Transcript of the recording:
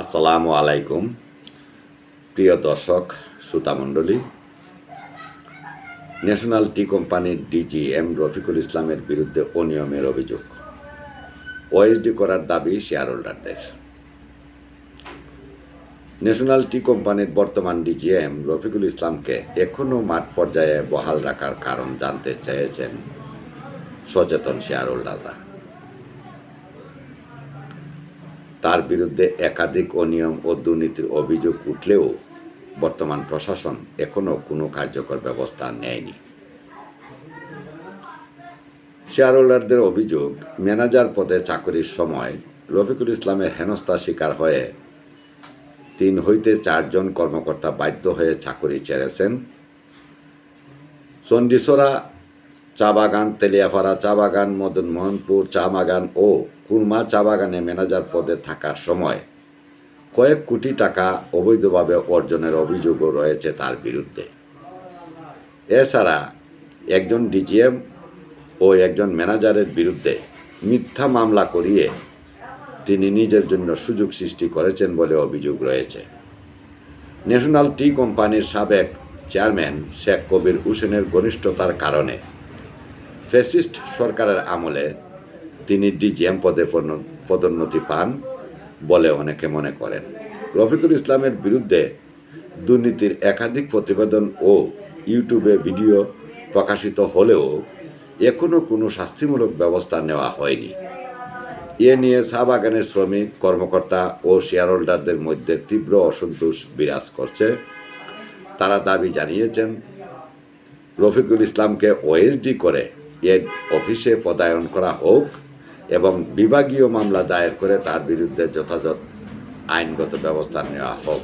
আসসালামু আলাইকুম, প্রিয় দর্শক শ্রোতামণ্ডলী ন্যাশনাল টি কোম্পানির ডিজি এম রফিকুল ইসলামের বিরুদ্ধে অনিয়মের অভিযোগ। ওএসডি করার দাবি শেয়ার হোল্ডারদের ন্যাশনাল টি কোম্পানির বর্তমান ডিজিএম রফিকুল ইসলামকে এখনও মাঠ পর্যায়ে বহাল রাখার কারণ জানতে চেয়েছেন সচেতন শেয়ার হোল্ডাররা তার বিরুদ্ধে একাধিক অনিয়ম ও দুর্নীতির অভিযোগ উঠলেও বর্তমান প্রশাসন এখনও কোনো কার্যকর ব্যবস্থা নেয়নি। শেয়ার হোল্ডারদের অভিযোগ, ম্যানেজার পদে চাকরির সময় রফিকুল ইসলামের হেনস্থার শিকার হয়ে তিন হইতে চারজন কর্মকর্তা বাধ্য হয়ে চাকরি ছেড়েছেন। চণ্ডীসরা চা বাগান, তেলিয়াপাড়া চা বাগান, মদন মোহনপুর চা বাগান ও কুরমা চা বাগানে ম্যানেজার পদে থাকার সময় কয়েক কোটি টাকা অবৈধভাবে অর্জনের অভিযোগও রয়েছে তার বিরুদ্ধে। এছাড়া একজন ডিজিএম ও একজন ম্যানেজারের বিরুদ্ধে মিথ্যা মামলা করিয়ে তিনি নিজের জন্য সুযোগ সৃষ্টি করেছেন বলে অভিযোগ রয়েছে। ন্যাশনাল টি কোম্পানির সাবেক চেয়ারম্যান শেখ কবির হোসেনের ঘনিষ্ঠতার কারণে ফ্যাসিস্ট সরকারের আমলে তিনি ডিজিএম পদে পদোন্নতি পান বলে অনেকে মনে করেন। রফিকুল ইসলামের বিরুদ্ধে দুর্নীতির একাধিক প্রতিবেদন ও ইউটিউবে ভিডিও প্রকাশিত হলেও এখনও কোনো শাস্তিমূলক ব্যবস্থা নেওয়া হয়নি। এ নিয়ে চা বাগানের শ্রমিক, কর্মকর্তা ও শেয়ার হোল্ডারদের মধ্যে তীব্র অসন্তোষ বিরাজ করছে। তারা দাবি জানিয়েছেন, রফিকুল ইসলামকে ওএসডি করে এর অফিসে পদায়ন করা হোক এবং বিভাগীয় মামলা দায়ের করে তার বিরুদ্ধে যথাযথ আইনগত ব্যবস্থা নেওয়া হোক।